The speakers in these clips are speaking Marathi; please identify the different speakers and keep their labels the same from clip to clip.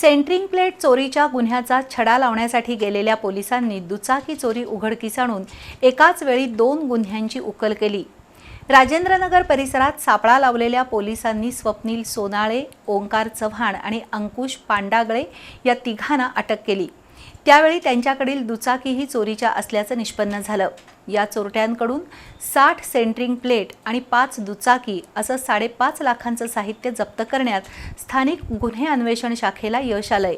Speaker 1: सेंट्रिंग प्लेट चोरीच्या गुन्ह्याचा छडा लावण्यासाठी गेलेल्या पोलिसांनी दुचाकी चोरी उघडकीस आणून एकाच वेळी दोन गुन्ह्यांची उकल केली. राजेंद्रनगर परिसरात सापळा लावलेल्या पोलिसांनी स्वप्नील सोनाळे ओंकार चव्हाण आणि अंकुश पांडागळे या तिघांना अटक केली. त्यावेळी त्यांच्याकडील दुचाकीही चोरीच्या असल्याचं निष्पन्न झालं. या चोरट्यांकडून साठ सेंट्रिंग प्लेट आणि पाच दुचाकी असं साडेपाच लाखांचं साहित्य जप्त करण्यात स्थानिक गुन्हे अन्वेषण शाखेला यश आलंय.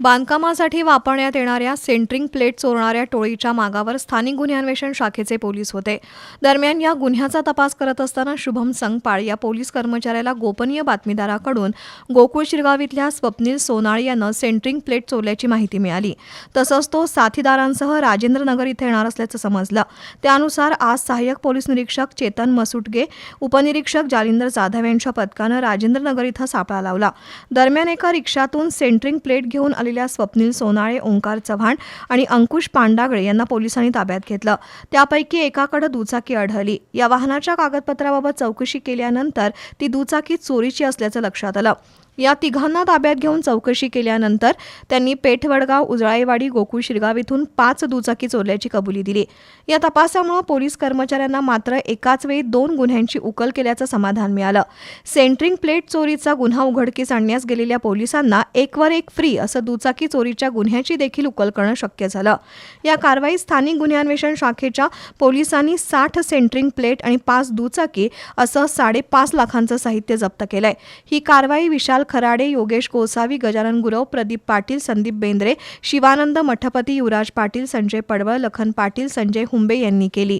Speaker 2: बांधकामासाठी वापरण्यात येणाऱ्या सेंट्रिंग प्लेट चोरणाऱ्या टोळीच्या मागावर स्थानिक गुन्हे अन्वेषण शाखेचे पोलीस होते. दरम्यान या गुन्ह्याचा तपास करत असताना शुभम संगपाळ या पोलीस कर्मचाऱ्याला गोपनीय बातमीदाराकडून गोकुळ शिरगाव इथल्या स्वप्नील सोनाळ यानं सेंट्रिंग प्लेट चोरल्याची माहिती मिळाली. तसंच तो साथीदारांसह राजेंद्रनगर इथे येणार असल्याचं समजलं. त्यानुसार आज सहाय्यक पोलीस निरीक्षक चेतन मसुटगे उपनिरीक्षक जालिंदर जाधव यांच्या पथकानं राजेंद्रनगर इथं सापळा लावला. दरम्यान एका रिक्षातून सेंट्रिंग प्लेट घेऊन आलेल्या स्वप्नील सोनाळे ओंकार चव्हाण आणि अंकुश पांडागळे यांना पोलिसांनी ताब्यात घेतलं. त्यापैकी एकाकडे दुचाकी आढळली. या वाहनाच्या कागदपत्राबाबत चौकशी केल्यानंतर ती दुचाकी चोरीची असल्याचं लक्षात आलं. या तिघांना ताब्यात घेऊन चौकशी केल्यानंतर त्यांनी पेठवडगाव उजळाईवाडी गोकुळ शिरगाव इथून पाच दुचाकी चोरल्याची कबुली दिली. या तपासामुळे पोलीस कर्मचाऱ्यांना मात्र एकाच वेळी दोन गुन्ह्यांची उकल केल्याचं समाधान मिळालं. सेंट्रिंग प्लेट चोरीचा गुन्हा उघडकीस आणण्यास गेलेल्या पोलिसांना एकवर एक फ्री असं दुचाकी चोरीच्या गुन्ह्याची देखील उकल करणं शक्य झालं. या कारवाईत स्थानिक गुन्हे अन्वेषण शाखेच्या पोलिसांनी साठ सेंट्रिंग प्लेट आणि पाच दुचाकी असं साडेपाच लाखांचं साहित्य जप्त केलंय. ही कारवाई विशाल खराडे योगेश गोसावी गजानन गुरव प्रदीप पाटील संदीप बेंद्रे शिवानंद मठपती युवराज पाटील संजय पडवळ लखन पाटील संजय हुंबे यांनी केली.